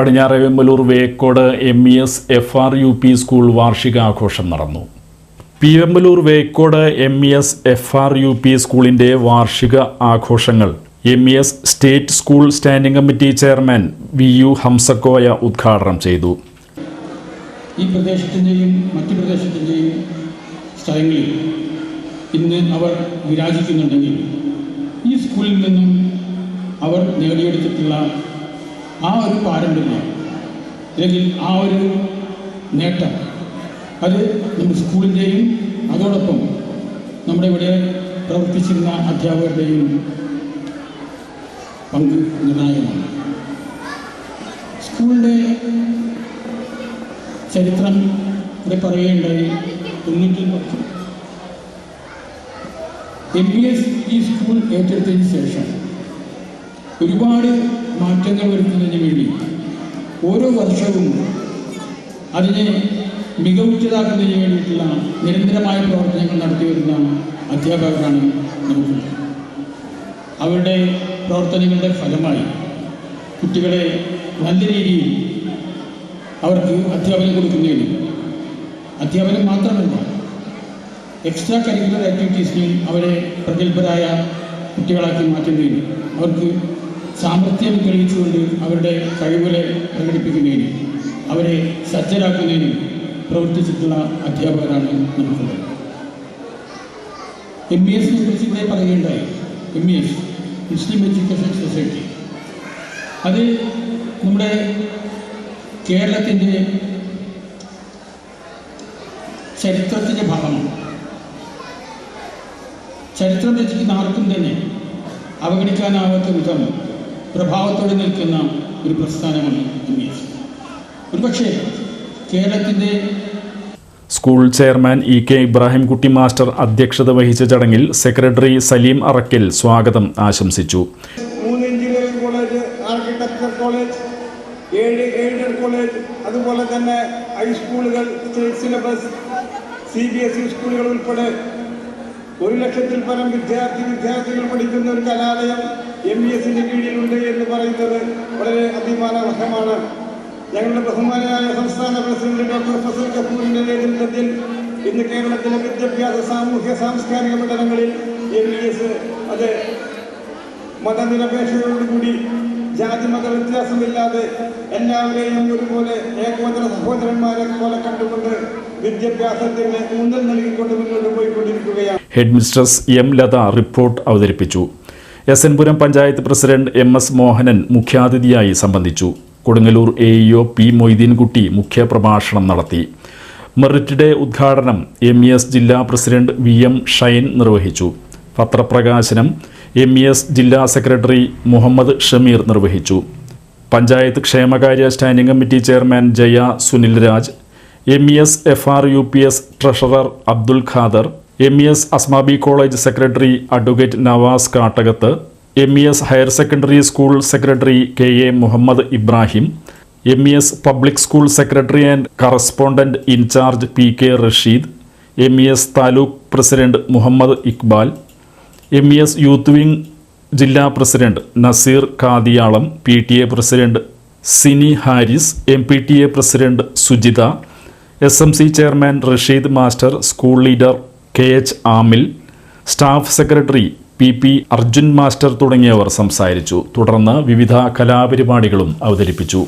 Padinjarevembalur Vekkode M E S F R U P school വാർഷികാഘോഷം നടന്നു. P Vembalur Vekkode M E S F R U P സ്കൂളിന്റെ വാർഷിക ആഘോഷങ്ങൾ M E S state school standing committee chairman V U Hamsakoya ഉദ്ഘാടനം ചെയ്തു. ഈ പ്രദേശത്തിന്റെയും മറ്റു പ്രദേശത്തിന്റെയും സ്ഥലങ്ങളിൽ ഇന്ന് അവർ വിരാജിക്കുന്നുണ്ടെങ്കിൽ ഈ സ്കൂളിൽ നിന്നും അവർ നേടിയെടുത്തിട്ടുള്ള ആ ഒരു പാരമ്പര്യം അല്ലെങ്കിൽ ആ ഒരു നേട്ടം അത് നമ്മുടെ സ്കൂളിന്റെയും അതോടൊപ്പം നമ്മുടെ ഇവിടെ പ്രവർത്തിച്ചിരുന്ന അധ്യാപകരുടെയും പങ്ക് നിർണായകമാണ്. സ്കൂളിന്റെ ചരിത്രം ഇവിടെ പറയുകയുണ്ടായി തൊണ്ണൂറ്റി എം ബി എസ് ഈ സ്കൂൾ ഏറ്റെടുത്തതിന് ശേഷം ഒരുപാട് മാറ്റങ്ങൾ വരുത്തുന്നതിന് വേണ്ടി ഓരോ വർഷവും അതിനെ മികവുറ്റതാക്കുന്നതിന് വേണ്ടിയിട്ടുള്ള നിരന്തരമായ പ്രവർത്തനങ്ങൾ നടത്തി വരുന്ന അധ്യാപകരാണ് നമുക്ക്. അവരുടെ പ്രവർത്തനങ്ങളുടെ ഫലമായി കുട്ടികളെ നല്ല രീതിയിൽ അവർക്ക് അധ്യാപനം കൊടുക്കുന്നതിന് അധ്യാപനം മാത്രമല്ല എക്സ്ട്രാ കരിക്കുലർ ആക്ടിവിറ്റീസിനും അവരെ പ്രഗത്ഭരായ കുട്ടികളാക്കി മാറ്റുന്നതിന് അവർക്ക് സാമർഥ്യം തെളിയിച്ചുകൊണ്ട് അവരുടെ കഴിവുകളെ പ്രകടിപ്പിക്കുന്നതിനും അവരെ സജ്ജരാക്കുന്നതിനും പ്രവർത്തിച്ചിട്ടുള്ള അധ്യാപകരാണ് നമുക്കുള്ളത്. എം ബി എസിനെ കുറിച്ച് ഇവിടെ പറയുകയുണ്ടായി. M B S Muslim education society അത് നമ്മുടെ കേരളത്തിന്റെ ചരിത്രത്തിന്റെ ഭാഗമാണ്. ചരിത്രം രചിക്കുന്ന ആർക്കും തന്നെ അവഗണിക്കാനാവാത്ത വിധം പ്രഭാവത്തോടെ നിൽക്കുന്ന ഒരു പ്രസ്ഥാനമാണ് എം ഇ എസ്. ഒരുപക്ഷെ കേരളത്തിന്റെ school chairman E K Ibrahimkutty master അധ്യക്ഷത വഹിച്ച ചടങ്ങിൽ സെക്രട്ടറി സലീം അറക്കൽ സ്വാഗതം ആശംസിച്ചു. മൂന്ന് എഞ്ചിനീയറിംഗ് കോളേജ് ആർക്കിടെക്ചർ കോളേജ് ഏഴ് എയ്ഡഡ് കോളേജ് അതുപോലെ തന്നെ ഹൈസ്കൂളുകൾ state syllabus C B S E സ്കൂളുകൾ ഉൾപ്പെടെ ഒരു ലക്ഷത്തിൽ പരം വിദ്യാർത്ഥി വിദ്യാർത്ഥികൾ പഠിക്കുന്ന ഒരു കലാലയം എം ഇ എസിന്റെ കീഴിലുണ്ട് എന്ന് പറയുന്നത് വളരെ അഭിമാനാർഹമാണ്. ഞങ്ങളുടെ ബഹുമാനായ സംസ്ഥാന പ്രസിഡന്റ് ഡോക്ടർ ഫസൽ കപൂറിന്റെ നേതൃത്വത്തിൽ ഇന്ന് കേരളത്തിലെ വിദ്യാഭ്യാസ സാമൂഹ്യ സാംസ്കാരിക മണ്ഡലങ്ങളിൽ എം ഇ എസ് അത് മതനിരപേക്ഷതയോടുകൂടി ജാതി മത വ്യത്യാസമില്ലാതെ എല്ലാവരെയും ഒരുപോലെ ഏകോദര സഹോദരന്മാരെ പോലെ കണ്ടുകൊണ്ട് വിദ്യാഭ്യാസത്തിന് ഊന്നൽ നൽകിക്കൊണ്ട് മുന്നോട്ട് പോയിക്കൊണ്ടിരിക്കുകയാണ്. ഹെഡ്മിസ്ട്രസ് എം ലത റിപ്പോർട്ട് അവതരിപ്പിച്ചു. S N Puram panchayat president M S Mohanan മുഖ്യാതിഥിയായി സംബന്ധിച്ചു. Kodungallur A EO P Moideenkutty മുഖ്യപ്രഭാഷണം നടത്തി. മെറിറ്റ് ഡേ ഉദ്ഘാടനം എം ഇ എസ് ജില്ലാ പ്രസിഡന്റ് വി എം ഷൈൻ നിർവഹിച്ചു. പത്രപ്രകാശനം എം ഇ എസ് ജില്ലാ സെക്രട്ടറി മുഹമ്മദ് ഷമീർ നിർവഹിച്ചു. പഞ്ചായത്ത് ക്ഷേമകാര്യ standing committee chairman Jaya Sunil Raj M E S F R U P S treasurer Abdul Khader M E S Asmabi college secretary advocate Navas Kattakath M E S higher secondary school secretary K A Muhammad Ibrahim M E S public school secretary and correspondent in charge P K Rasheed M E S taluk president Muhammad Iqbal M E S youth wing ജില്ലാ president Naseer Kadiyalam P T A president Sini Haris M P T A president Sujitha S M C chairman Rasheed master school leader K H Amil staff secretary P P Arjun master തുടങ്ങിയവർ സംസാരിച്ചു. തുടർന്ന് വിവിധ കലാപരിപാടികളും അവതരിപ്പിച്ചു.